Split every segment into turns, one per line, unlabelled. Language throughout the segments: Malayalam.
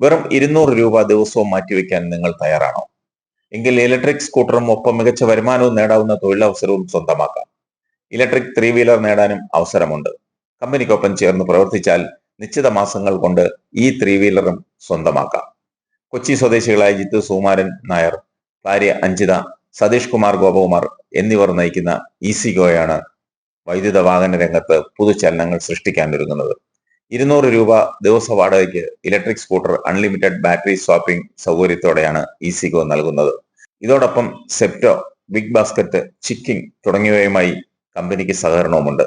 വെറും ഇരുന്നൂറ് രൂപ ദിവസവും മാറ്റിവെക്കാൻ നിങ്ങൾ തയ്യാറാണോ? എങ്കിൽ ഇലക്ട്രിക് സ്കൂട്ടറും ഒപ്പം മികച്ച വരുമാനവും നേടാവുന്ന തൊഴിലവസരവും സ്വന്തമാക്കാം. ഇലക്ട്രിക് ത്രീ വീലർ നേടാനും അവസരമുണ്ട്. കമ്പനിക്കൊപ്പം ചേർന്ന് പ്രവർത്തിച്ചാൽ നിശ്ചിത മാസങ്ങൾ കൊണ്ട് ഈ ത്രീ വീലറും സ്വന്തമാക്കാം. കൊച്ചി സ്വദേശികളായ ജിത്തു സുകുമാരൻ നായർ ഭാര്യ അഞ്ജിത സതീഷ് കുമാർ ഗോപകുമാർ എന്നിവർ നയിക്കുന്ന ഈസിഗോയാണ് വൈദ്യുത വാഹന രംഗത്ത് പുതുചലനങ്ങൾ സൃഷ്ടിക്കാൻ ഒരുങ്ങുന്നത്. ഇരുന്നൂറ് രൂപ ദിവസ വാടകയ്ക്ക് electric scooter unlimited battery swapping സൗകര്യത്തോടെയാണ് EasyGo നൽകുന്നത്. ഇതോടൊപ്പം സെപ്റ്റോ ബിഗ് ബാസ്ക്കറ്റ് ചിക്കിംഗ് തുടങ്ങിയവയുമായി കമ്പനിക്ക് സഹകരണവുമുണ്ട്.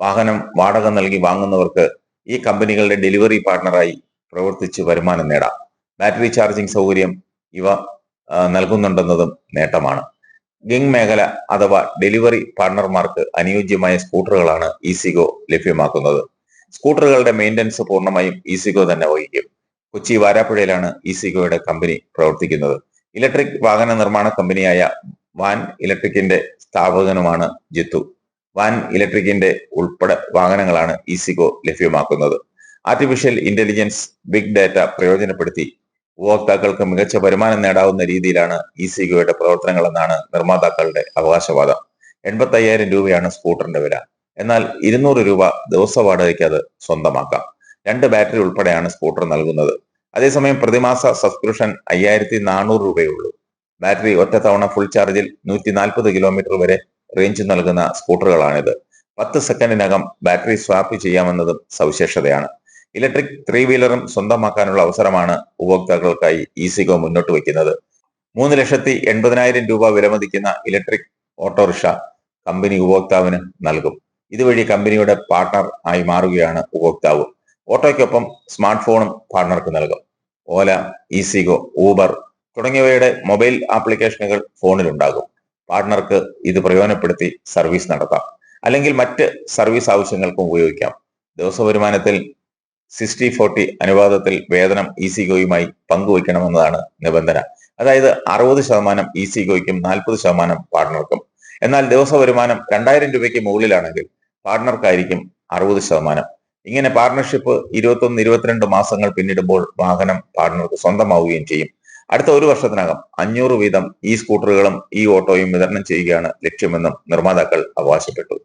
വാഹനം വാടക നൽകി വാങ്ങുന്നവർക്ക് ഈ കമ്പനികളുടെ ഡെലിവറി പാർട്ണറായി പ്രവർത്തിച്ച് വരുമാനം നേടാം. ബാറ്ററി ചാർജിംഗ് സൗകര്യം ഇവ നൽകുന്നുണ്ടെന്നതും നേട്ടമാണ്. ഗിങ് മേഖല അഥവാ ഡെലിവറി പാർട്ണർമാർക്ക് അനുയോജ്യമായ സ്കൂട്ടറുകളാണ് ഈസിഗോ ലഭ്യമാക്കുന്നത്. സ്കൂട്ടറുകളുടെ മെയിന്റനൻസ് പൂർണമായും ഈസിഗോ തന്നെ വഹിക്കും. കൊച്ചി വാരാപ്പുഴയിലാണ് ഈസിഗോയുടെ കമ്പനി പ്രവർത്തിക്കുന്നത്. ഇലക്ട്രിക് വാഹന നിർമ്മാണ കമ്പനിയായ വാൻ ഇലക്ട്രിക്കിന്റെ സ്ഥാപകനുമാണ് ജിത്തു. വാൻ ഇലക്ട്രിക്കിന്റെ ഉൾപ്പെടെ വാഹനങ്ങളാണ് ഈസിഗോ ലഭ്യമാക്കുന്നത്. ആർട്ടിഫിഷ്യൽ ഇന്റലിജൻസ് ബിഗ് ഡാറ്റ പ്രയോജനപ്പെടുത്തി ഉപഭോക്താക്കൾക്ക് മികച്ച വരുമാനം നേടാവുന്ന രീതിയിലാണ് ഈസിഗോയുടെ പ്രവർത്തനങ്ങളെന്നാണ് നിർമ്മാതാക്കളുടെ അവകാശവാദം. എൺപത്തി രൂപയാണ് സ്കൂട്ടറിന്റെ വില. എന്നാൽ ഇരുന്നൂറ് രൂപ ദിവസ വാടകയ്ക്ക് അത് സ്വന്തമാക്കാം. രണ്ട് ബാറ്ററി ഉൾപ്പെടെയാണ് സ്കൂട്ടർ നൽകുന്നത്. അതേസമയം പ്രതിമാസ സബ്സ്ക്രിപ്ഷൻ അയ്യായിരത്തി നാനൂറ് രൂപയുള്ളൂ ബാറ്ററി ഒറ്റത്തവണ ഫുൾ ചാർജിൽ നൂറ്റി നാൽപ്പത് കിലോമീറ്റർ വരെ റേഞ്ച് നൽകുന്ന സ്കൂട്ടറുകളാണിത്. പത്ത് സെക്കൻഡിനകം ബാറ്ററി സ്വാപ്പ് ചെയ്യാമെന്നതും സവിശേഷതയാണ്. ഇലക്ട്രിക് ത്രീ വീലറും സ്വന്തമാക്കാനുള്ള അവസരമാണ് ഉപഭോക്താക്കൾക്കായി ഈസിഗോ മുന്നോട്ട് വയ്ക്കുന്നത്. മൂന്ന് ലക്ഷത്തി എൺപതിനായിരം രൂപ വിലമതിക്കുന്ന ഇലക്ട്രിക് ഓട്ടോറിക്ഷ കമ്പനി ഉപഭോക്താവിന് നൽകും. ഇതുവഴി കമ്പനിയുടെ പാർട്ണർ ആയി മാറുകയാണ് ഉപഭോക്താവ്. ഓട്ടോയ്ക്കൊപ്പം സ്മാർട്ട് ഫോണും പാർട്ണർക്ക് നൽകും. ഓല ഈസിഗോ ഊബർ തുടങ്ങിയവയുടെ മൊബൈൽ ആപ്ലിക്കേഷനുകൾ ഫോണിലുണ്ടാകും. പാർട്ണർക്ക് ഇത് പ്രയോജനപ്പെടുത്തി സർവീസ് നടത്താം. അല്ലെങ്കിൽ മറ്റ് സർവീസ് ആവശ്യങ്ങൾക്കും ഉപയോഗിക്കാം. ദിവസ വരുമാനത്തിൽ സിക്സ്റ്റി ഫോർട്ടി അനുപാതത്തിൽ വേതനം ഇസിഗോയുമായി പങ്കുവയ്ക്കണമെന്നതാണ് നിബന്ധന. അതായത് അറുപത് ശതമാനം ഇസിഗോയ്ക്കും നാൽപ്പത് ശതമാനം പാർട്ണർക്കും. എന്നാൽ ദിവസ വരുമാനം രണ്ടായിരം രൂപയ്ക്ക് മുകളിലാണെങ്കിൽ പാർട്ണർക്കായിരിക്കും അറുപത് ശതമാനം. ഇങ്ങനെ പാർട്ണർഷിപ്പ് ഇരുപത്തൊന്ന് ഇരുപത്തിരണ്ട് മാസങ്ങൾ പിന്നിടുമ്പോൾ വാഹനം പാർട്ണർക്ക് സ്വന്തമാവുകയും ചെയ്യും. അടുത്ത ഒരു വർഷത്തിനകം അഞ്ഞൂറ് വീതം ഈ സ്കൂട്ടറുകളും ഈ ഓട്ടോയും വിതരണം ചെയ്യുകയാണ് ലക്ഷ്യമെന്നും നിർമ്മാതാക്കൾ അവകാശപ്പെട്ടു.